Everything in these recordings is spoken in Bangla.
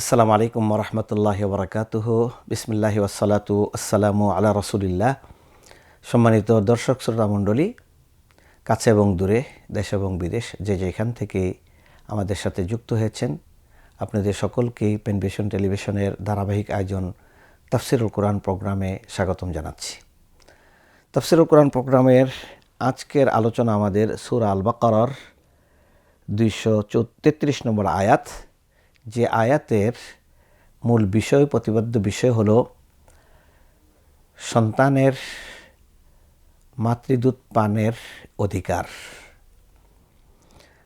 আসসালামু আলাইকুম রহমতুল্লাহ বরকাতুহ বিসমিল্লাহি ওসালাতু আসসালামু আলা রসুলিল্লাহ। সম্মানিত দর্শক, শ্রোতা মণ্ডলী, কাছে এবং দূরে, দেশ এবং বিদেশ, যে যেখান থেকে আমাদের সাথে যুক্ত হয়েছেন, আপনাদের সকলকেই পেনভিশন টেলিভিশনের ধারাবাহিক আয়োজন তাফসিরুল কোরআন প্রোগ্রামে স্বাগতম জানাচ্ছি। তাফসিরুল কোরআন প্রোগ্রামের আজকের আলোচনা আমাদের সুর আল বাকারর দুইশো তেত্রিশ নম্বর আয়াত। যে আয়াতের মূল বিষয় প্রতিবদ্ধ বিষয় হলো সন্তানের মাতৃদূত পানের অধিকার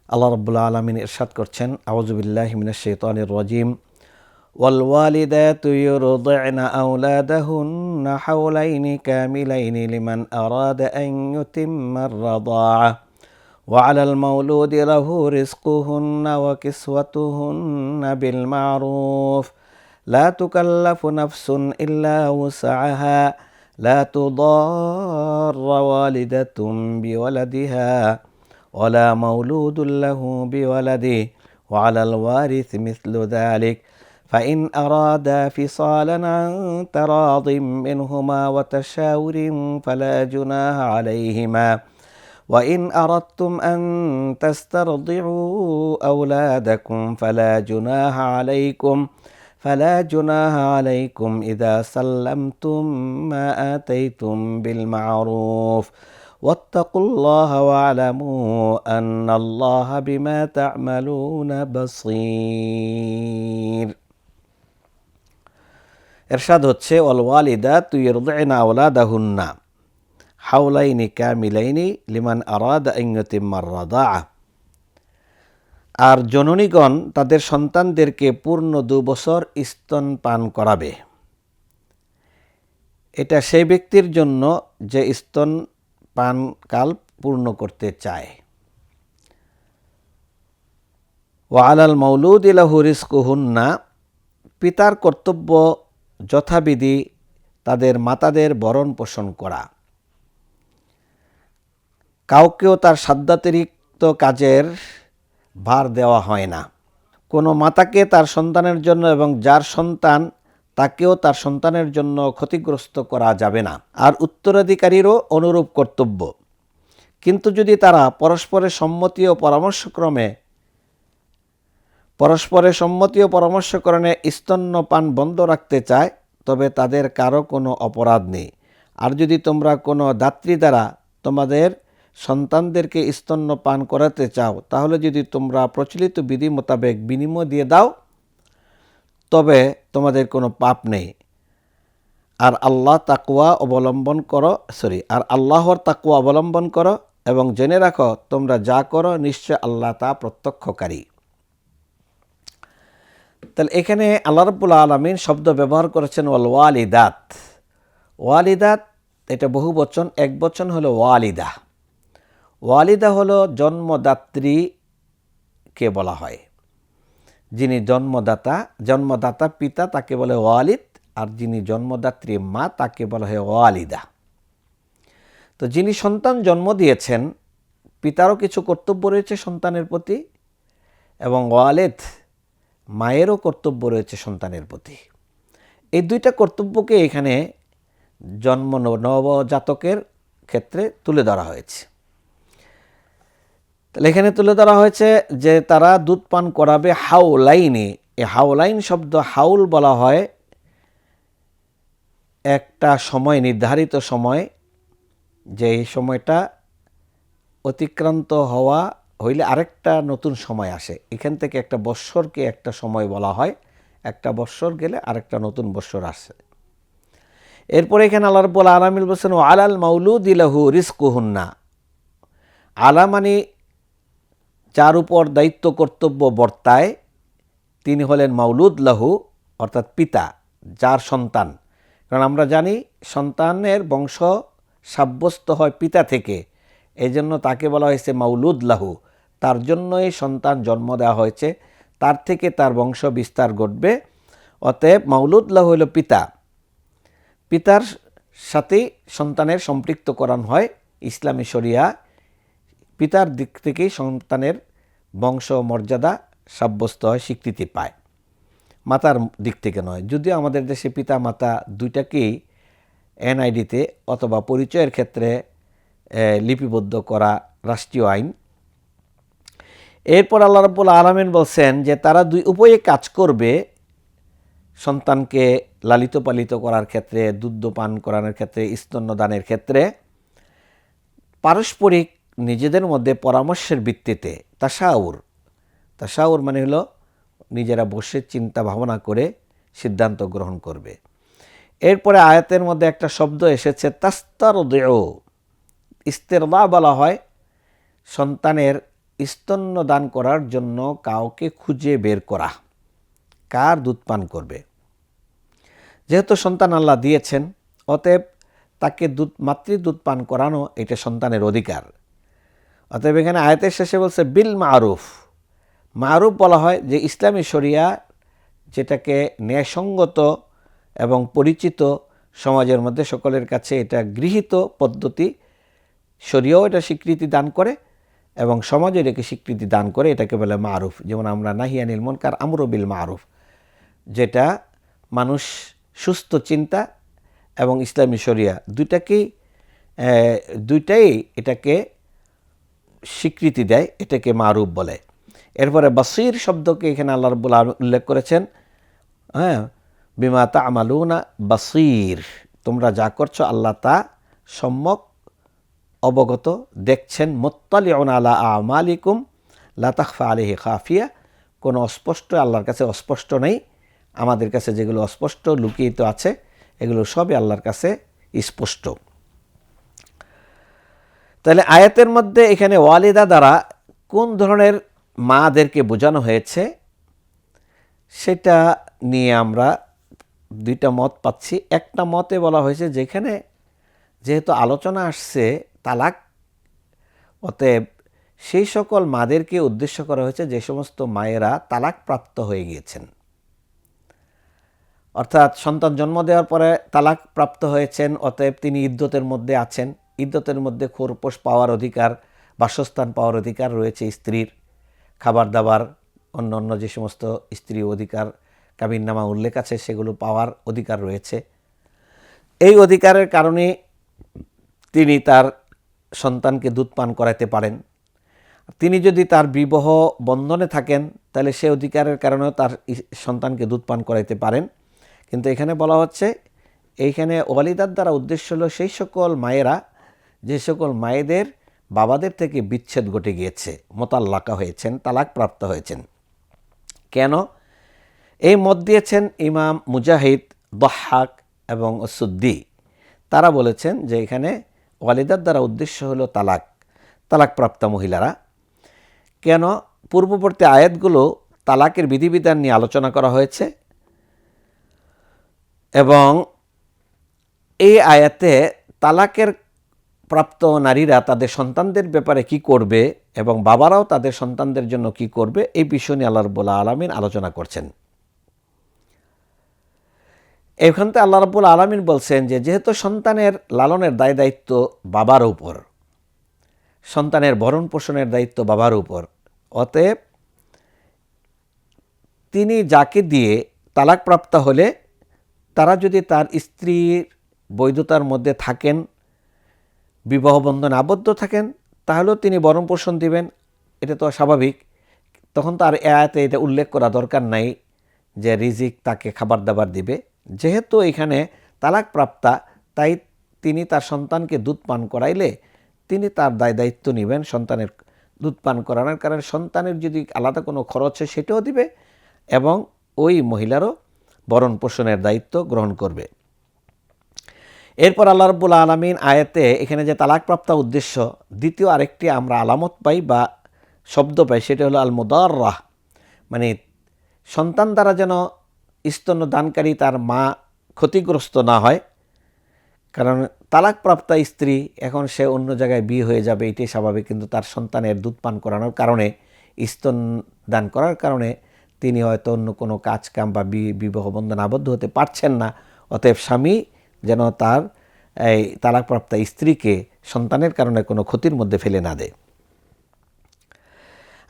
আল্লাহ রব্বুল্লা আলমিন ইরশাদ করছেন আউজুবিল্লাহ মিনাশ শৈতানির রাজিম والوالدات يرضعن أولادهن حولين كاملين لمن أراد أن يتم الرضاعة وعلى المولود له رزقهن وكسوتهن بالمعروف. لا تكلف نفس إلا وسعها. لا تضار والدة بولدها ولا مولود له بولده. وعلى الوارث مثل ذلك. فإن أرادا فصالا عن تراض منهما وتشاور فلا جناح عليهما. وإن أردتم أن تسترضعوا أولادكم فلا جناح عليكم فلا جناح عليكم إذا سلمتم ما آتيتم بالمعروف واتقوا الله واعلموا أن الله بما تعملون بصير এরশাদ হচ্ছে অল ওয়ালিদা তুই রুদাইনা ওলাদাহুন্না হাউলাইনি কামিলাইনি লিমান আরাদ ইংতিমার রাদা আর জননীগণ তাদের সন্তানদেরকে পূর্ণ দু বছর স্তন পান করাবে। এটা সেই ব্যক্তির জন্য যে স্তন পানকাল পূর্ণ করতে চায়। ওয়ালাল মৌলুদ ইলাহু রিস্কুহুন্না পিতার কর্তব্য যথাবিধি তাদের মাতাদের বরণ পোষণ করা। কাউকেও তার সাধ্যাতিরিক্ত কাজের ভার দেওয়া হয় না। কোনো মাতাকে তার সন্তানের জন্য এবং যার সন্তান তাকেও তার সন্তানের জন্য ক্ষতিগ্রস্ত করা যাবে না। আর উত্তরাধিকারীরও অনুরূপ কর্তব্য। কিন্তু যদি তারা পরস্পরের সম্মতি ও পরামর্শক্রমে পরস্পরের সম্মতি ও পরামর্শক্রমে স্তন্যপান বন্ধ রাখতে চায়, তবে তাদের কারও কোনো অপরাধ নেই। আর যদি তোমরা কোনো দাত্রী দ্বারা তোমাদের সন্তানদেরকে স্তন্য পান করাতে চাও, তাহলে যদি তোমরা প্রচলিত বিধি মোতাবেক বিনিময় দিয়ে দাও, তবে তোমাদের কোনো পাপ নেই। আর আল্লাহ তাকুয়া অবলম্বন করো, সরি, আর আল্লাহর তাকুয়া অবলম্বন করো এবং জেনে রাখো, তোমরা যা করো নিশ্চয় আল্লাহ তা প্রত্যক্ষকারী। তাহলে এখানে আল্লাহ রব্বুল আলমিন শব্দ ব্যবহার করেছেন ওয়াল ওয়ালিদাত। ওয়ালিদাত, এটা বহু বচন, এক বচন হলো ওয়ালিদা। ওয়ালিদা হলো জন্মদাত্রীকে বলা হয়। যিনি জন্মদাতা জন্মদাতা পিতা তাকে বলে ওয়ালিদ আর যিনি জন্মদাত্রী মা তাকে বলা হয় ওয়ালিদা। তো যিনি সন্তান জন্ম দিয়েছেন, পিতারও কিছু কর্তব্য রয়েছে সন্তানের প্রতি এবং ওয়ালেদ মায়েরও কর্তব্য রয়েছে সন্তানের প্রতি। এই দুইটা কর্তব্যকে এখানে জন্ম নবজাতকের ক্ষেত্রে তুলে ধরা হয়েছে। তাহলে এখানে তুলে ধরা হয়েছে যে তারা দুধ পান করাবে হাউলাইনে এ হাউলাইন শব্দ হাউল বলা হয় একটা সময়, নির্ধারিত সময়, যে এই সময়টা অতিক্রান্ত হওয়া হইলে আরেকটা নতুন সময় আসে। এখান থেকে একটা বৎসরকে একটা সময় বলা হয়। একটা বৎসর গেলে আরেকটা নতুন বৎসর আসে। এরপরে এখানে আল্লাহ রব্বুল আলমিল বলছেন ও আলাল মাউলুদ ইলাহু রিস্কুহুন্না আলা মানে যার উপর দায়িত্ব কর্তব্য বর্তায় তিনি হলেন মাউলুদ লাহু, অর্থাৎ পিতা, যার সন্তান। কারণ আমরা জানি সন্তানের বংশ সাব্যস্ত হয় পিতা থেকে। এই জন্য তাকে বলা হয়েছে মাউলুদ লাহু। তার জন্যই সন্তান জন্ম দেওয়া হয়েছে। তার থেকে তার বংশ বিস্তার ঘটবে। অতএব মাউলুদ লাহু হল পিতা। পিতার সাথেই সন্তানের সম্পৃক্তকরণ হয় ইসলামী শরিয়া পিতার দিক থেকেই সন্তানের বংশ মর্যাদা সাব্যস্ত হয়, স্বীকৃতি পায়। মাতার দিক থেকে নয়। যদিও আমাদের দেশে পিতা মাতা দুইটাকেই এনআইডিতে অথবা পরিচয়ের ক্ষেত্রে লিপিবদ্ধ করা রাষ্ট্রীয় আইন। এরপর আল্লাহ রাব্বুল আলমিন বলছেন যে তারা দুই উভয়ে কাজ করবে সন্তানকে লালিত পালিত করার ক্ষেত্রে দুধ পান করানোর ক্ষেত্রে, স্তন্যদানের ক্ষেত্রে। পারস্পরিক নিজেদের মধ্যে পরামর্শের ভিত্তিতে তাসাউর তাসাউর মানে হলো নিজেরা বসে চিন্তা ভাবনা করে সিদ্ধান্ত গ্রহণ করবে। এরপরে আয়াতের মধ্যে একটা শব্দ এসেছে তাস্তার দেও ইস্তেরদা বলা হয় সন্তানের স্তন্য দান করার জন্য কাউকে খুঁজে বের করা। কার দুধ পান করবে? যেহেতু সন্তান আল্লাহ দিয়েছেন, অতএব তাকে দুধ, মাতৃ দুধ পান করানো এটা সন্তানের অধিকার। অতএব এখানে আয়াতের শেষে বলছে বিল মারুফ। মারুফ বলা হয় যে ইসলামী শরিয়া যেটাকে ন্যায়সঙ্গত এবং পরিচিত সমাজের মধ্যে সকলের কাছে এটা গৃহীত পদ্ধতি, শরীয়ও এটা স্বীকৃতি দান করে এবং সমাজও এটাকে স্বীকৃতি দান করে, এটাকে বলে মারুফ। যেমন আমরা নাহিয়ানিল মনকার আমরবিল মারুফ, যেটা মানুষ সুস্থ, চিন্তা এবং ইসলামী শরিয়া দুইটাকেই দুইটাই এটাকে স্বীকৃতি দেয়, এটাকে মারুফ বলে। এরপরে বাসির শব্দকে এখানে আল্লাহ রব্বুল উল্লেখ করেছেন হ্যাঁ বিমা তা আমালুনা বাসির, তোমরা যা করছ আল্লাহ তা সম্যক অবগত দেখছেন, মোত্তালিউন আলা আমালিকুম লাতাকফা আলিহি খাফিয়া। কোনো অস্পষ্ট, আল্লাহর কাছে অস্পষ্ট নেই। আমাদের কাছে যেগুলো অস্পষ্ট, লুকিয়ে আছে, এগুলো সবই আল্লাহর কাছে স্পষ্ট। তাহলে আয়াতের মধ্যে এখানে ওয়ালিদা দ্বারা কোন ধরনের মাদেরকে বোঝানো হয়েছে, সেটা নিয়ে আমরা দুইটা মত পাচ্ছি। একটা মতে বলা হয়েছে যেখানে যেহেতু আলোচনা আসছে তালাক, অতএব সেই সকল মাদেরকে উদ্দেশ্য করা হয়েছে যে সমস্ত মায়েরা তালাক প্রাপ্ত হয়ে গিয়েছেন। অর্থাৎ সন্তান জন্ম দেওয়ার পরে তালাক প্রাপ্ত হয়েছেন, অতএব তিনি ইদ্যতের মধ্যে আছেন। ইদ্যতের মধ্যে খোরপোশ পাওয়ার অধিকার, বাসস্থান পাওয়ার অধিকার রয়েছে স্ত্রীর। খাবার দাবার, অন্য অন্য যে সমস্ত স্ত্রী অধিকার, কাবিননামা উল্লেখ আছে, সেগুলো পাওয়ার অধিকার রয়েছে। এই অধিকারের কারণে তিনি তার সন্তানকে দুধ পান করাতে পারেন। তিনি যদি তার বিবাহ বন্ধনে থাকেন, তাহলে সে অধিকারের কারণেও তার সন্তানকে দুধ পান করাইতে পারেন। কিন্তু এখানে বলা হচ্ছে, এইখানে ওয়ালিদার দ্বারা উদ্দেশ্য হলো সেই সকল মায়েরা যে সকল মায়েদের, বাবাদের থেকে বিচ্ছেদ ঘটে গিয়েছে, মোতাল্লাকা হয়েছেন তালাক প্রাপ্ত হয়েছেন। কেন? এই মত দিয়েছেন ইমাম মুজাহিদ, দহাক এবং সুদ্দি। তারা বলেছেন যে এখানে ওয়ালিদার দ্বারা উদ্দেশ্য হলো তালাক, তালাকপ্রাপ্ত মহিলারা। কেন? পূর্ববর্তী আয়াতগুলো তালাকের বিধিবিধান নিয়ে আলোচনা করা হয়েছে। এবং এই আয়াতে তালাকের প্রাপ্ত নারীরা তাদের সন্তানদের ব্যাপারে কি করবে এবং বাবারাও তাদের সন্তানদের জন্য কি করবে, এই বিষয় নিয়ে আল্লাহ রব্বুল্লা আলমিন আলোচনা করছেন। এখানতে আল্লাহ রব্বুল আলমিন বলছেন যে, যেহেতু সন্তানের লালনের দায় দায়িত্ব বাবার উপর, সন্তানের ভরণ পোষণের দায়িত্ব বাবার উপর, অতএব তিনি যাকে দিয়ে তালাকপ্রাপ্ত হলে তারা যদি তার স্ত্রীর বৈধতার মধ্যে থাকেন বিবাহ বন্ধনে আবদ্ধ থাকেন, তাহলেও তিনি ভরণ পোষণ দিবেন। এটা তো স্বাভাবিক। তখন তার এ আয়াতে এটা উল্লেখ করা দরকার নাই যে রিজিক তাকে খাবার দাবার দিবে। যেহেতু এখানে তালাক প্রাপ্তা তাই তিনি তার সন্তানকে দুধ পান করাইলে তিনি তার দায় দায়িত্ব নেবেন সন্তানের দুধ পান করানোর কারণে। সন্তানের যদি আলাদা কোনো খরচ হয় সেটাও দিবে এবং ওই মহিলারও বরণ পোষণের দায়িত্ব গ্রহণ করবে। এরপর আল্লাহ রব্বুল আলমিন আয়াতে এখানে যে তালাকপ্রাপ্ত উদ্দেশ্য, দ্বিতীয় আরেকটি আমরা আলামত পাই বা শব্দ পাই, সেটা হলো আল মুদাররাহ মানে সন্তান দ্বারা যেন স্তন্য দানকারী তার মা ক্ষতিগ্রস্ত না হয়, কারণ তালাকপ্রাপ্তা স্ত্রী এখন সে অন্য জায়গায় বিয়ে হয়ে যাবে, এটাই স্বাভাবিক, কিন্তু তার সন্তানের দুধ পান করানোর কারণে স্তন দান করার কারণে তিনি হয়তো অন্য কোনো কাজ কাম বা, বিবাহ বন্ধন আবদ্ধ হতে পারছেন না, অতএব স্বামী যেন তার, এই তালাকপ্রাপ্তা স্ত্রীকে সন্তানের কারণে কোনো ক্ষতির মধ্যে ফেলে না দেয়।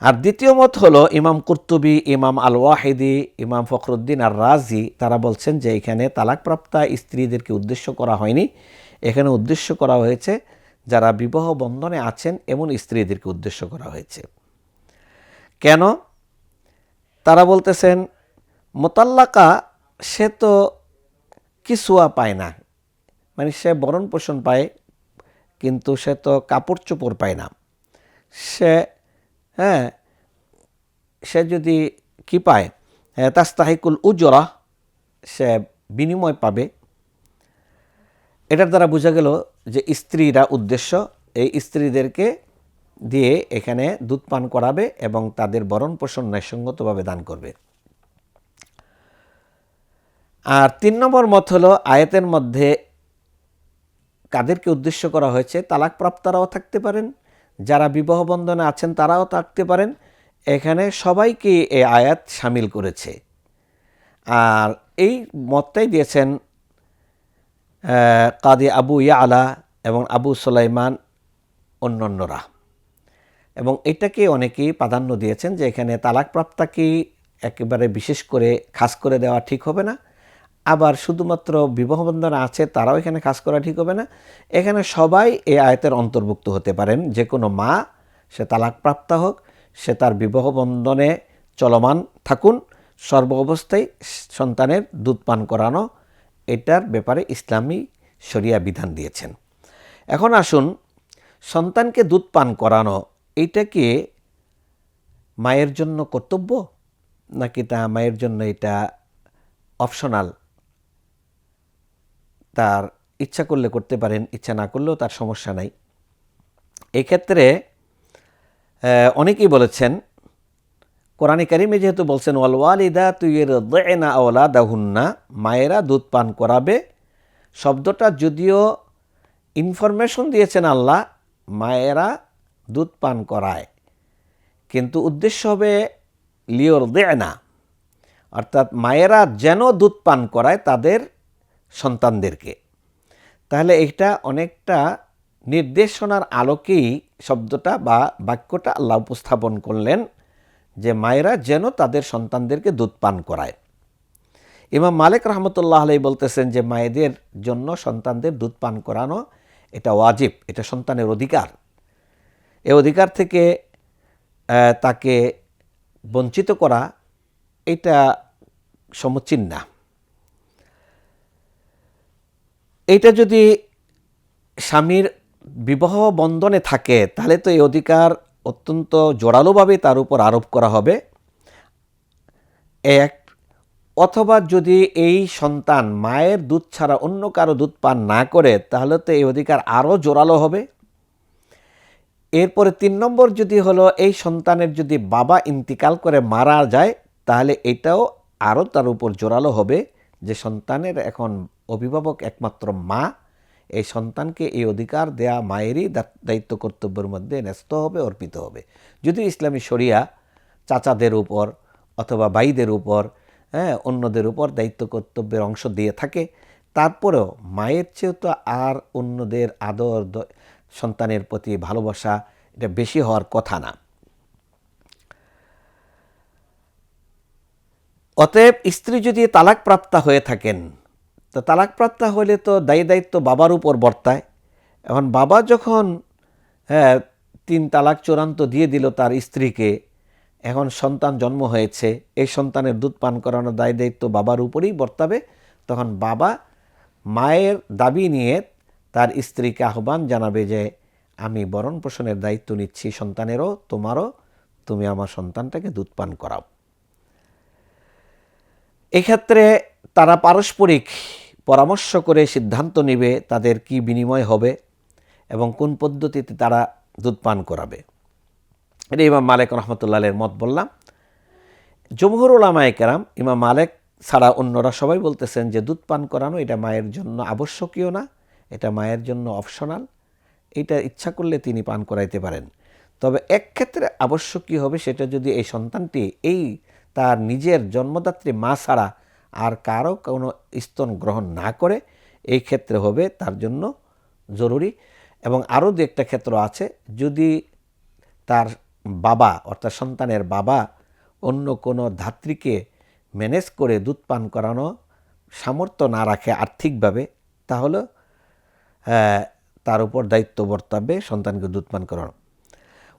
আর দ্বিতীয় মত হলো ইমাম কুর্তুবি, ইমাম আল ওয়াহিদি ইমাম ফখরুদ্দিন আর রাজি তারা বলছেন যে এখানে তালাকপ্রাপ্তা স্ত্রীদেরকে উদ্দেশ্য করা হয়নি। এখানে উদ্দেশ্য করা হয়েছে যারা বিবাহ বন্ধনে আছেন, এমন স্ত্রীদেরকে উদ্দেশ্য করা হয়েছে। কেন? তারা বলতেছেন, মোতাল্লাকা সে তো কিছুয়া পায় না। মানে সে বরণ পোষণ পায়, কিন্তু সে তো কাপড় চোপড় পায় না। সে হ্যাঁ সে যদি কি পায়? তাস্তাহিকুল উজরা, সে বিনিময় পাবে। এটার দ্বারা বোঝা গেল যে স্ত্রীরা উদ্দেশ্য, এই স্ত্রীদেরকে দিয়ে এখানে দুধ পান করাবে এবং তাদের বরণ পোষণ ন্যায়সঙ্গতভাবে দান করবে। আর তিন নম্বর মত হলো, আয়াতের মধ্যে কাদেরকে উদ্দেশ্য করা হয়েছে, তালাকপ্রাপ্তারাও থাকতে পারেন। যারা বিবাহ বন্ধনে আছেন, তারাও থাকতে পারেন। এখানে সবাইকে এই আয়াত সামিল করেছে। আর এই মতটাই দিয়েছেন কাদি আবু আলা এবং আবু সুলাইমান অন্যান্যরা। এবং এটাকে অনেকেই প্রাধান্য দিয়েছেন যে এখানে তালাকপ্রাপ্তাকে একেবারে বিশেষ করে, খাস করে দেওয়া ঠিক হবে না। আবার শুধুমাত্র বিবাহ বন্ধনে আছে, তারাও এখানে কাজ করা ঠিক হবে না। এখানে সবাই এই আয়তের অন্তর্ভুক্ত হতে পারেন। যে কোনো মা, সে তালাকপ্রাপ্ত হোক, সে তার বিবাহ বন্ধনে চলমান থাকুন। সর্ব অবস্থায় সন্তানের দুধ পান করানো, এটার ব্যাপারে ইসলামী শরিয়া বিধান দিয়েছেন। এখন আসুন, সন্তানকে দুধ পান করানো এইটাকে মায়ের জন্য কর্তব্য? নাকি তা মায়ের জন্য এটা অপশনাল তার ইচ্ছা করলে করতে পারেন, ইচ্ছা না করলেও তার সমস্যা নাই। এক্ষেত্রে অনেকেই বলেছেন, কোরআনে কারিমে যেহেতু বলছেন, ওয়াল ওয়ালিদা তুইয়ের না ওলা দাহুন্না মায়েরা দুধ পান করাবে। শব্দটা যদিও ইনফরমেশন দিয়েছেন আল্লাহ, মায়েরা দুধ পান করায়। কিন্তু উদ্দেশ্য হবে লিওর দেয় না অর্থাৎ মায়েরা যেন দুধ পান করায়, তাদের সন্তানদেরকে। তাহলে এটা অনেকটা নির্দেশনার আলোকেই শব্দটা বা বাক্যটা আল্লাহ উপস্থাপন করলেন যে মায়েরা যেন তাদের সন্তানদেরকে দুধ পান করায়। ইমাম মালিক রহমতুল্লাহ আলাই বলতেছেন যে মায়েদের জন্য সন্তানদের দুধ পান করানো এটা ওয়াজিব, এটা সন্তানের অধিকার। এ অধিকার থেকে তাকে বঞ্চিত করা এটা সমুচীন না। এইটা যদি স্বামীর বিবাহ বন্ধনে থাকে, তাহলে তো এই অধিকার অত্যন্ত জোরালোভাবে তার উপর আরোপ করা হবে। এক, অথবা যদি এই সন্তান মায়ের দুধ ছাড়া অন্য কারও দুধ পান না করে, তাহলে তো এই অধিকার আরও জোরালো হবে। এরপরে তিন নম্বর যদি হলো, এই সন্তানের যদি বাবা ইন্তিকাল করে মারা যায়, তাহলে এটাও আরও তার উপর জোরালো হবে যে সন্তানের এখন অভিভাবক একমাত্র মা। এই সন্তানকে এই অধিকার দেয়া মায়েরই দায়িত্ব কর্তব্যের মধ্যে ন্যস্ত হবে, অর্পিত হবে। যদি ইসলামী শরিয়া চাচাদের উপর অথবা ভাইদের উপর হ্যাঁ অন্যদের উপর দায়িত্ব কর্তব্যের অংশ দিয়ে থাকে, তারপরেও মায়ের চেয়েও তো আর অন্যদের আদর সন্তানের প্রতি ভালোবাসা এটা বেশি হওয়ার কথা না। অতএব স্ত্রী যদি তালাক তালাকপ্রাপ্তা হয়ে থাকেন তো তালাকপ্রাপ্তা হলে তো দায়ী দায়িত্ব বাবার উপর বর্তায়। এখন বাবা যখন হ্যাঁ তিন তালাক চূড়ান্ত দিয়ে দিল তার স্ত্রীকে, এখন সন্তান জন্ম হয়েছে, এই সন্তানের দুধ পান করানোর দায় দায়িত্ব বাবার উপরেই বর্তাবে, তখন বাবা মায়ের দাবি নিয়ে তার স্ত্রীকে আহ্বান জানাবে যে, আমি বরণ পোষণের দায়িত্ব নিচ্ছি সন্তানেরও, তোমারও, তুমি আমার সন্তানটাকে দুধ পান করাও। এক্ষেত্রে তারা পারস্পরিক পরামর্শ করে সিদ্ধান্ত নেবে তাদের কি বিনিময় হবে এবং কোন পদ্ধতিতে তারা দুধ পান করাবে। এটা ইমাম মালিক রহমতুল্লাহের মত বললাম। জমহুর ওলামায় কেরাম, ইমাম মালেক ছাড়া অন্যরা সবাই বলতেছেন যে দুধ পান করানো এটা মায়ের জন্য আবশ্যকীয় না, এটা মায়ের জন্য অপশনাল, এটা ইচ্ছা করলে তিনি পান করাইতে পারেন। তবে এক ক্ষেত্রে আবশ্যকীয় হবে সেটা যদি এই সন্তানটি এই তার নিজের জন্মদাত্রী মা ছাড়া আর কারও কোনো স্তন গ্রহণ না করে এই ক্ষেত্রে হবে তার জন্য জরুরি। এবং আরও দু একটা ক্ষেত্র আছে, যদি তার বাবা অর্থাৎ সন্তানের বাবা অন্য কোনো ধাত্রীকে ম্যানেজ করে দুধ পান করানো সামর্থ্য না রাখে আর্থিকভাবে, তাহলে তার উপর দায়িত্ব বর্তাবে সন্তানকে দুধ পান করানো।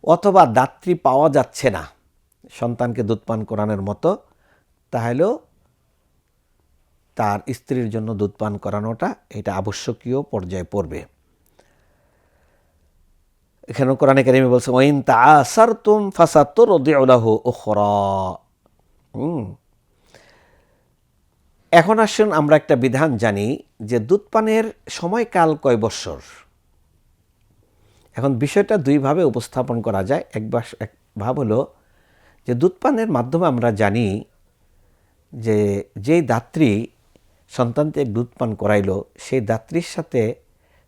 অথবা দাত্রী পাওয়া যাচ্ছে না সন্তানকে দুধ পান করানোর মতো, তাহলেও তার স্ত্রীর জন্য দুধ পান করানোটা এটা আবশ্যকীয় পর্যায়ে পড়বে। এখানে কোরআনে কারিমে বলছে, ওয়াইন তাআসারতুম ফাসাতুরদিউলাহু উখরা। হুম। এখন আসুন আমরা একটা বিধান জানি যে দুধ পানের সময়কাল কয় বৎসর? এখন বিষয়টা দুইভাবে উপস্থাপন করা যায়। এক বাস- এক ভাব হলো যে দুধ পানের মাধ্যমে আমরা জানি যে যেই দাত্রী সন্তানকে দুধ পান করাইলো, সেই দাত্রীর সাথে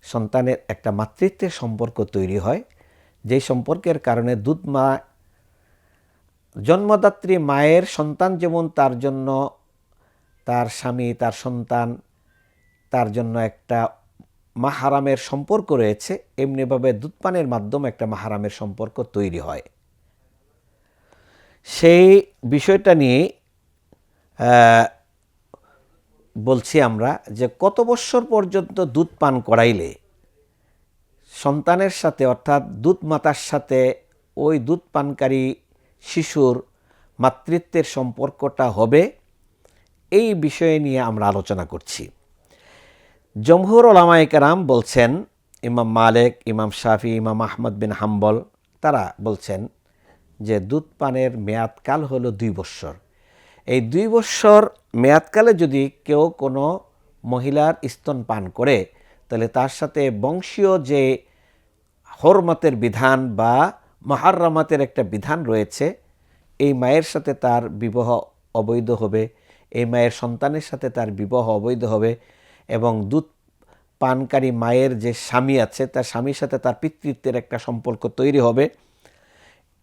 সন্তানের একটা মাতৃত্বের সম্পর্ক তৈরি হয়। যেই সম্পর্কের কারণে দুধ মা, জন্মদাত্রী মায়ের সন্তান যেমন তার জন্য তার স্বামী, তার সন্তান তার জন্য একটা মাহারামের সম্পর্ক রয়েছে, এমনিভাবে দুধ পানের মাধ্যমে একটা মাহারামের সম্পর্ক তৈরি হয়। সেই বিষয়টা নিয়ে বলছি আমরা যে কত বৎসর পর্যন্ত দুধ পান করাইলে সন্তানের সাথে অর্থাৎ দুধ মাতার সাথে ওই দুধ পানকারী শিশুর মাতৃত্বের সম্পর্কটা হবে, এই বিষয়ে নিয়ে আমরা আলোচনা করছি। জমহুর ওলামায়ে কেরাম বলছেন, ইমাম মালেক, ইমাম শাফি, ইমাম আহমদ বিন হাম্বল, তারা বলছেন যে দুধ পানের মেয়াদকাল হলো দুই বৎসর। এই দুই বৎসর মেয়াদকালে যদি কেউ কোনো মহিলার স্তন পান করে, তাহলে তার সাথে বংশীয় যে হরমতের বিধান বা মাহারামাতের একটা বিধান রয়েছে, এই মায়ের সাথে তার বিবাহ অবৈধ হবে, এই মায়ের সন্তানের সাথে তার বিবাহ অবৈধ হবে এবং দুধ পানকারী মায়ের যে স্বামী আছে, তার স্বামীর সাথে তার পিতৃত্বের একটা সম্পর্ক তৈরি হবে।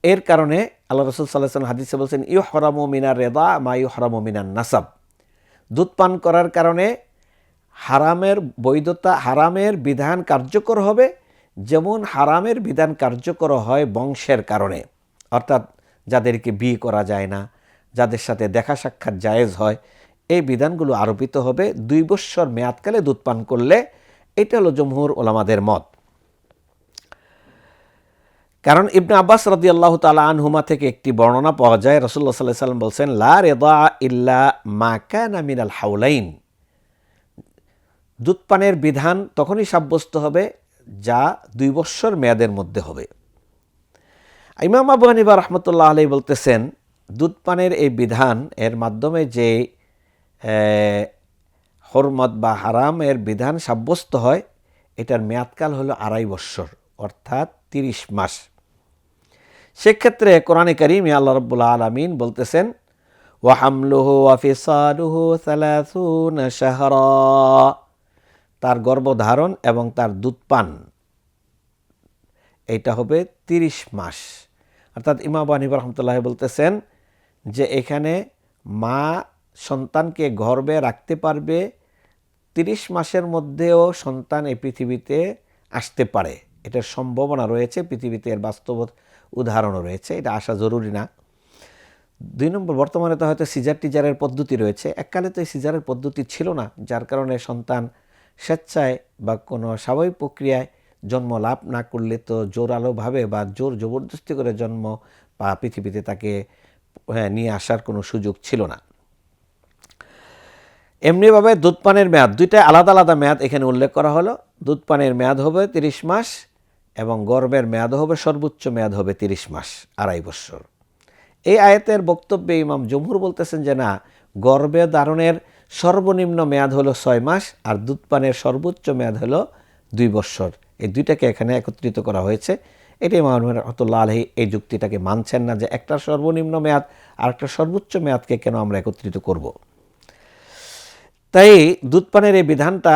এর কারণে আল্লাহ রসুল সাল্লাহ হাদিসে বলছেন ইউ হরামো মিনার রেদা মা ইউ হরামো মিনার নাসাব। দুধ পান করার কারণে হারামের বৈধতা, হারামের বিধান কার্যকর হবে, যেমন হারামের বিধান কার্যকর হয় বংশের কারণে। অর্থাৎ যাদেরকে বিয়ে করা যায় না, যাদের সাথে দেখা সাক্ষাৎ জায়েজ হয়, এই বিধানগুলো আরোপিত হবে। দুই বৎসর মেয়াদকালে দুধ পান করলে, এটা হলো জমহুর ওলামাদের মত। কারণ ইবনে আব্বাস রদি আল্লাহ তালা আনহুমা থেকে একটি বর্ণনা পাওয়া যায় রসুল্লাহ সাল্লাহ সাল্লাম বলছেন, লা রেদা ইল্লা মা কানা মিনাল হাউলাইন দুধপানের বিধান তখনই সাব্যস্ত হবে যা দুই বৎসর মেয়াদের মধ্যে হবে। ইমাম আবু হানিবা রহমতুল্লাহ আলাই বলতেছেন, দুধপানের এই বিধান এর মাধ্যমে যে হরমত বা হারামের বিধান সাব্যস্ত হয়, এটার মেয়াদকাল হলো আড়াই বৎসর, অর্থাৎ তিরিশ মাস। সেক্ষেত্রে কোরআনে করিমে আল্লাহ রব্বুল্লা আলমিন বলতেছেন ওয়াহামলুহু ওয়াফিসালুহু সালাসুন তার গর্ভধারণ এবং তার দুধ পান এইটা হবে তিরিশ মাস। অর্থাৎ ইমাম আনিব রহমতুল্লাহ বলতেছেন যে এখানে মা সন্তানকে গর্বে রাখতে পারবে, তিরিশ মাসের মধ্যেও সন্তান এই পৃথিবীতে আসতে পারে। এটার সম্ভাবনা রয়েছে, পৃথিবীতে এর বাস্তব উদাহরণও রয়েছে এটা আসা জরুরি না। দুই নম্বর বর্তমানে তো হয়তো সিজার টিজারের পদ্ধতি রয়েছে। এককালে তো এই সিজারের পদ্ধতি ছিল না যার কারণে সন্তান স্বেচ্ছায় বা কোনো স্বাভাবিক প্রক্রিয়ায় জন্ম লাভ না করলে তো জোরালোভাবে বা জোর জবরদস্তি করে জন্ম বা পৃথিবীতে তাকে হ্যাঁ, নিয়ে আসার কোনো সুযোগ ছিল না। এমনিভাবে দুধ পানের মেয়াদ দুইটা আলাদা আলাদা মেয়াদ এখানে উল্লেখ করা হলো। দুধ পানের মেয়াদ হবে তিরিশ মাস এবং গর্বের মেয়াদ হবে, সর্বোচ্চ মেয়াদ হবে তিরিশ মাস, আড়াই বছর। এই আয়াতের বক্তব্যে ইমাম জমহুর বলতেছেন যে না গর্ভে ধারণের সর্বনিম্ন মেয়াদ হলো ছয় মাস আর দুধপানের সর্বোচ্চ মেয়াদ হলো দুই বৎসর এই দুইটাকে এখানে একত্রিত করা হয়েছে। এটাই ইমাম রহমতুল্লাহ আলহী এই যুক্তিটাকে মানছেন না যে একটা সর্বনিম্ন মেয়াদ আর একটা সর্বোচ্চ মেয়াদকে কেন আমরা একত্রিত করব। তাই দুধপানের এই বিধানটা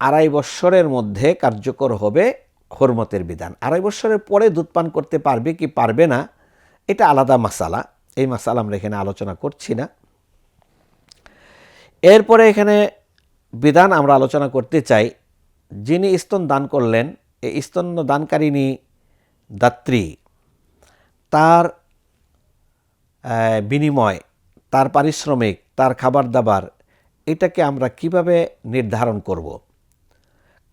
আড়াই বৎসরের মধ্যে কার্যকর হবে হরমতের বিধান। আড়াই বৎসরের পরে দুধ পান করতে পারবে কি পারবে না, এটা আলাদা মাসালা। এই মাসালা আমরা এখানে আলোচনা করছি না। এরপরে এখানে বিধান আমরা আলোচনা করতে চাই। যিনি স্তন দান করলেন, এই স্তন দানকারিণী দাত্রী, তার বিনিময়, তার পারিশ্রমিক, তার খাবার দাবার এটাকে আমরা কীভাবে নির্ধারণ করব।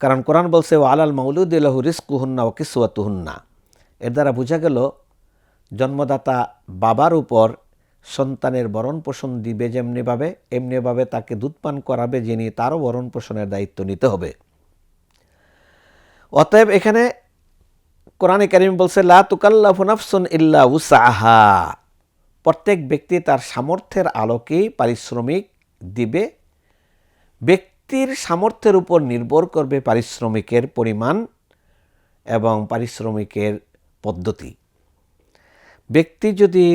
কারণ কোরআন বলছে ও আলাল মৌলুদ্দিল্লাহু রিস্কুহুন্না ও কিসুয়াতুহুন্না এর দ্বারা বোঝা গেল, জন্মদাতা বাবার উপর সন্তানের ভরণ পোষণ দিবে যেমনিভাবে, এমনিভাবে তাকে দুধ পান করাবে যিনি, তারও ভরণ পোষণের দায়িত্ব নিতে হবে। অতএব এখানে কোরআনে কারিম বলছে, লা তুকাল্লাফু নাফসুন ইল্লা উসাহা প্রত্যেক ব্যক্তি তার সামর্থ্যের আলোকেই পারিশ্রমিক দিবে। ব্যক্তির সামর্থ্যের উপর নির্ভর করবে পারিশ্রমিকের পরিমাণ এবং পারিশ্রমিকের পদ্ধতি। ব্যক্তি যদি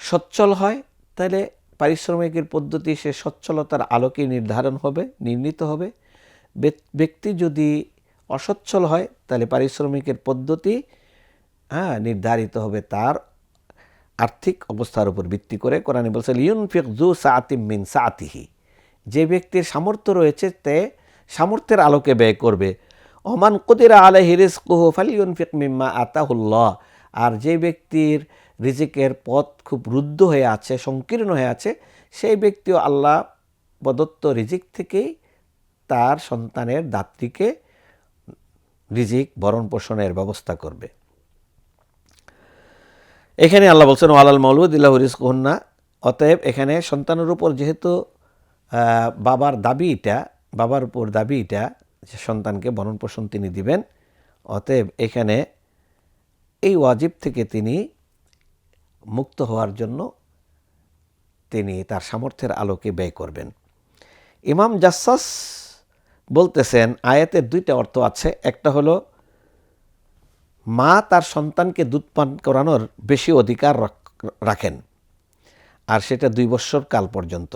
সচ্ছল হয়, তাহলে পারিশ্রমিকের পদ্ধতি সে সচ্ছলতার আলোকে নির্ধারণ হবে, নির্ণীত হবে। ব্যক্তি যদি অসচ্ছল হয়, তাহলে পারিশ্রমিকের পদ্ধতি হ্যাঁ নির্ধারিত হবে তার আর্থিক অবস্থার উপর ভিত্তি করে। কোরআনে বলছে, লিউনফিক জু সাতিম মিন সাতিহি যে ব্যক্তির সামর্থ্য রয়েছে, তে সামর্থ্যের আলোকে ব্যয় করবে। ওমান কুদিরা আলাইহি রিজকুহু ফালিউনফিক মিম্মা আতাহুল্লাহ। আর যে ব্যক্তির রিজিকের পথ খুব রুদ্ধ হয়ে আছে, সংকীর্ণ হয়ে আছে, সেই ব্যক্তিও আল্লাহ প্রদত্ত রিজিক থেকেই তার সন্তানের দাত্রীকে রিজিক ভরণ পোষণের ব্যবস্থা করবে। এখানে আল্লাহ বলছেন, ওয়ালাল মৌলুদ ইল্লাহ রিজকুহন্না। অতএব এখানে সন্তানের উপর যেহেতু বাবার দাবি এটা, বাবার উপর দাবি এটা যে সন্তানকে ভরণ পোষণ তিনি দিবেন। অতএব এখানে এই ওয়াজিব থেকে তিনি মুক্ত হওয়ার জন্য তিনি তার সামর্থ্যের আলোকে ব্যয় করবেন। ইমাম জাসাস বলতেছেন, আয়াতের দুইটা অর্থ আছে। একটা হলো, মা তার সন্তানকে দুধ পান করানোর বেশি অধিকার রাখেন, আর সেটা দুই বৎসর কাল পর্যন্ত।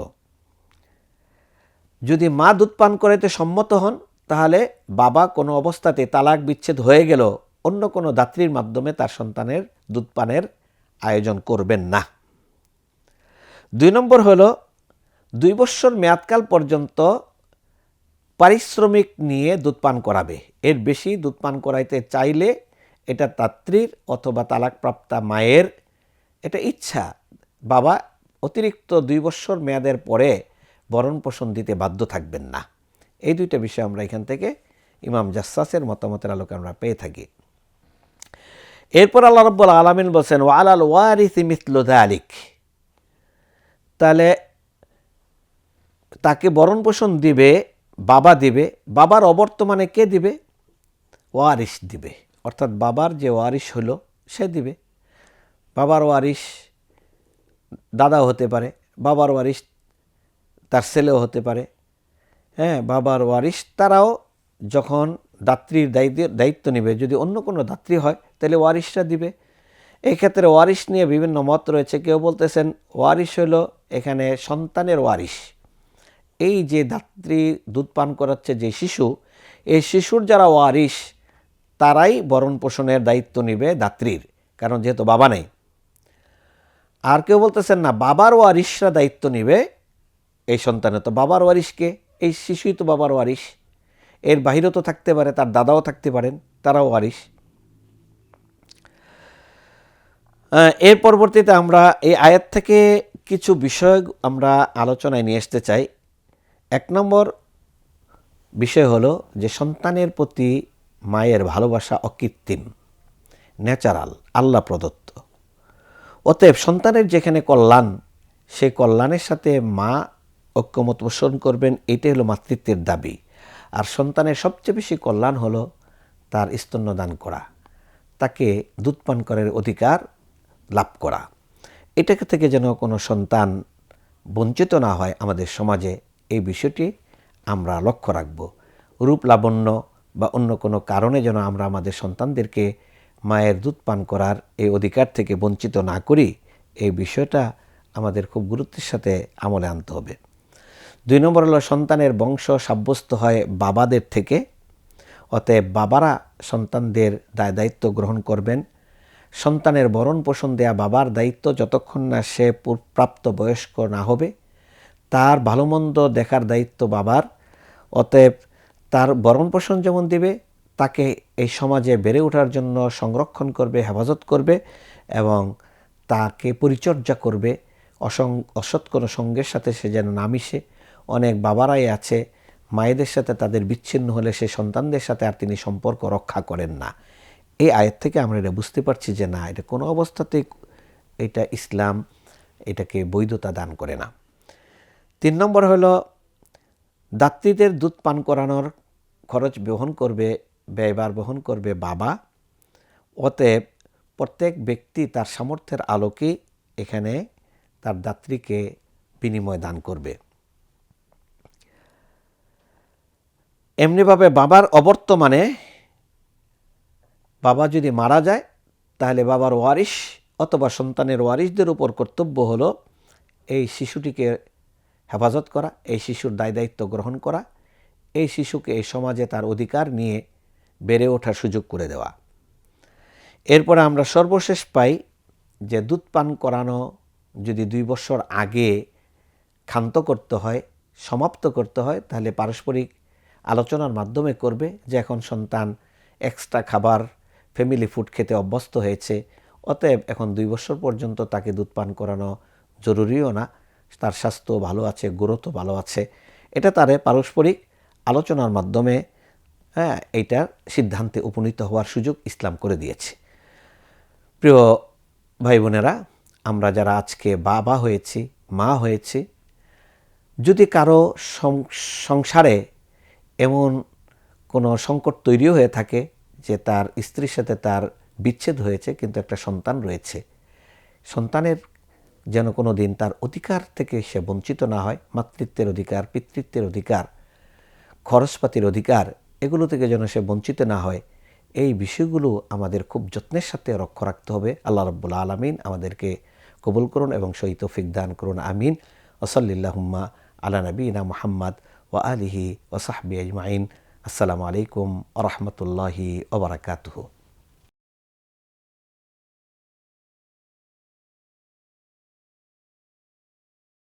যদি মা দুধ পান করাইতে সম্মত হন, তাহলে বাবা কোনো অবস্থাতে তালাক বিচ্ছেদ হয়ে গেল। অন্য কোনো দাত্রীর মাধ্যমে তার সন্তানের দুধ পানের আয়োজন করবেন না। দুই নম্বর হলো, দুই বৎসর মেয়াদকাল পর্যন্ত পারিশ্রমিক নিয়ে দুধ পান করাবে। এর বেশি দুধ পান করাইতে চাইলে এটা তাত্রীর অথবা তালাকপ্রাপ্তা মায়ের এটা ইচ্ছা। বাবা অতিরিক্ত দুই বছর মেয়াদের পরে ভরণ পোষণ দিতে বাধ্য থাকবেন না। এই দুইটা বিষয় আমরা এখান থেকে ইমাম জাসাসের মতামতের আলোকে আমরা পেয়ে থাকি। এরপর আল্লাহ রব্বুল আলমিন বলছেন ও আলাল ওয়ারিসি মিথল আলিক তাহলে তাকে ভরণ পোষণ দিবে, বাবা দিবে, বাবার অবর্তমানে কে দিবে? ওয়ারিশ দিবে। অর্থাৎ বাবার যে ওয়ারিশ হলো, সে দিবে। বাবার ওয়ারিশ দাদা হতে পারে, বাবার ওয়ারিশ তার ছেলেও হতে পারে। হ্যাঁ বাবার ওয়ারিশ। তারাও যখন দাত্রীর দায়িত্ব নেবে, যদি অন্য কোনো দাত্রী হয়, তাহলে ওয়ারিশরা দিবে। এই ক্ষেত্রে ওয়ারিশ নিয়ে বিভিন্ন মত রয়েছে। কেউ বলতেছেন, ওয়ারিশ হলো এখানে সন্তানের ওয়ারিশ। এই যে দাত্রী দুধ পান করাচ্ছে যে শিশু, এই শিশুর যারা ওয়ারিশ, তারাই ভরণ পোষণের দায়িত্ব নেবে দাত্রীর, কারণ যেহেতু বাবা নেই। আর কেউ বলতেছেন, না, বাবার ওয়ারিশরা দায়িত্ব নেবে এই সন্তানের তো বাবার ওয়ারিশকে এই শিশুই তো বাবার ওয়ারিশ। এর বাহিরেও তো থাকতে পারে, তার দাদাও থাকতে পারেন, তারাও ওয়ারিশ। এর পরবর্তীতে আমরা এই আয়াত থেকে কিছু বিষয় আমরা আলোচনায় নিয়ে আসতে চাই। এক নম্বর বিষয় হলো যে সন্তানের প্রতি মায়ের ভালোবাসা অকৃত্রিম, ন্যাচারাল, আল্লাহ প্রদত্ত। অতএব সন্তানের যেখানে কল্যাণ সেই কল্যাণের সাথে মা ঐক্যমত পোষণ করবেন, এটাই হলো মাতৃত্বের দাবি। আর সন্তানের সবচেয়ে বেশি কল্যাণ হলো তার স্তন্যদান করা, তাকে দুধ পান করার অধিকার লাভ করা। এটাকে থেকে যেন কোনো সন্তান বঞ্চিত না হয় আমাদের সমাজে, এই বিষয়টি আমরা লক্ষ্য রাখব। রূপ লাবণ্য বা অন্য কোনো কারণে যেন আমরা আমাদের সন্তানদেরকে মায়ের দুধ পান করার এই অধিকার থেকে বঞ্চিত না করি, এই বিষয়টা আমাদের খুব গুরুত্বের সাথে আমলে আনতে হবে। দুই নম্বর হলো সন্তানের বংশ সাব্যস্ত হয় বাবাদের থেকে। অতএব বাবারা সন্তানদের দায় দায়িত্ব গ্রহণ করবেন। সন্তানের বরণ পোষণ দেয়া বাবার দায়িত্ব যতক্ষণ না সে প্রাপ্ত বয়স্ক না হবে, তার ভালো মন্দ দেখার দায়িত্ব বাবার। অতএব তার বরণ পোষণ যেমন দিবে, তাকে এই সমাজে বেড়ে ওঠার জন্য সংরক্ষণ করবে, হেফাজত করবে এবং তাকে পরিচর্যা করবে। অসং অসৎ কোনো সঙ্গের সাথে সে যেন না মিশে। অনেক বাবারাই আছে, মায়েদের সাথে তাদের বিচ্ছিন্ন হলে সে সন্তানদের সাথে আর তিনি সম্পর্ক রক্ষা করেন না। এই আয়ের থেকে আমরা এটা বুঝতে পারছি যে না, এটা কোনো অবস্থাতেই এটা ইসলাম এটাকে বৈধতা দান করে না। তিন নম্বর হলো, দাত্রীদের দুধ পান করানোর খরচ বহন করবে ব্যয়বার বহন করবে বাবা। অতএব প্রত্যেক ব্যক্তি তার সামর্থ্যের আলোকে এখানে তার দাত্রীকে বিনিময় দান করবে। এমনিভাবে বাবার অবর্তমানে বাবা যদি মারা যায়, তাহলে বাবার ওয়ারিশ অথবা সন্তানের ওয়ারিশদের উপর কর্তব্য হলো এই শিশুটিকে হেফাজত করা, এই শিশুর দায় দায়িত্ব গ্রহণ করা, এই শিশুকে এই সমাজে তার অধিকার নিয়ে বেড়ে ওঠার সুযোগ করে দেওয়া। এরপরে আমরা সর্বশেষ পাই যে দুধ পান করানো যদি দুই বছর আগে ক্ষান্ত করতে হয়, সমাপ্ত করতে হয়, তাহলে পারস্পরিক আলোচনার মাধ্যমে করবে যে এখন সন্তান এক্সট্রা খাবার ফ্যামিলি ফুড খেতে অভ্যস্ত হয়েছে, অতএব এখন দুই বছর পর্যন্ত তাকে দুধ পান করানো জরুরিও না। তার স্বাস্থ্য ভালো আছে গ্রোথও ভালো আছে। এটা তারে পারস্পরিক আলোচনার মাধ্যমে হ্যাঁ এইটার সিদ্ধান্তে উপনীত হওয়ার সুযোগ ইসলাম করে দিয়েছে। প্রিয় ভাই বোনেরা আমরা যারা আজকে বাবা হয়েছি, মা হয়েছি, যদি কারও সংসারে এমন কোনো সংকট তৈরিও হয়ে থাকে যে তার স্ত্রীর সাথে তার বিচ্ছেদ হয়েছে, কিন্তু একটা সন্তান রয়েছে। সন্তানের যেন কোনো দিন তার অধিকার থেকে সে বঞ্চিত না হয়, মাতৃত্বের অধিকার, পিতৃত্বের অধিকার, খরচপাতির অধিকার, এগুলো থেকে যেন সে বঞ্চিত না হয়, এই বিষয়গুলো আমাদের খুব যত্নের সাথে রক্ষ রাখতে হবে। আল্লাহ রব্বুল আলমিন আমাদেরকে কবুল করুন এবং সহিত দান করুন। আমিন। ওসল্লাহুম্মা আলা নবীনা মোহাম্মদ ও আলিহি ওসাহবি আজমাইন আসসালামু আলাইকুম আ রহমতুল্লাহি ওবরাকাতহ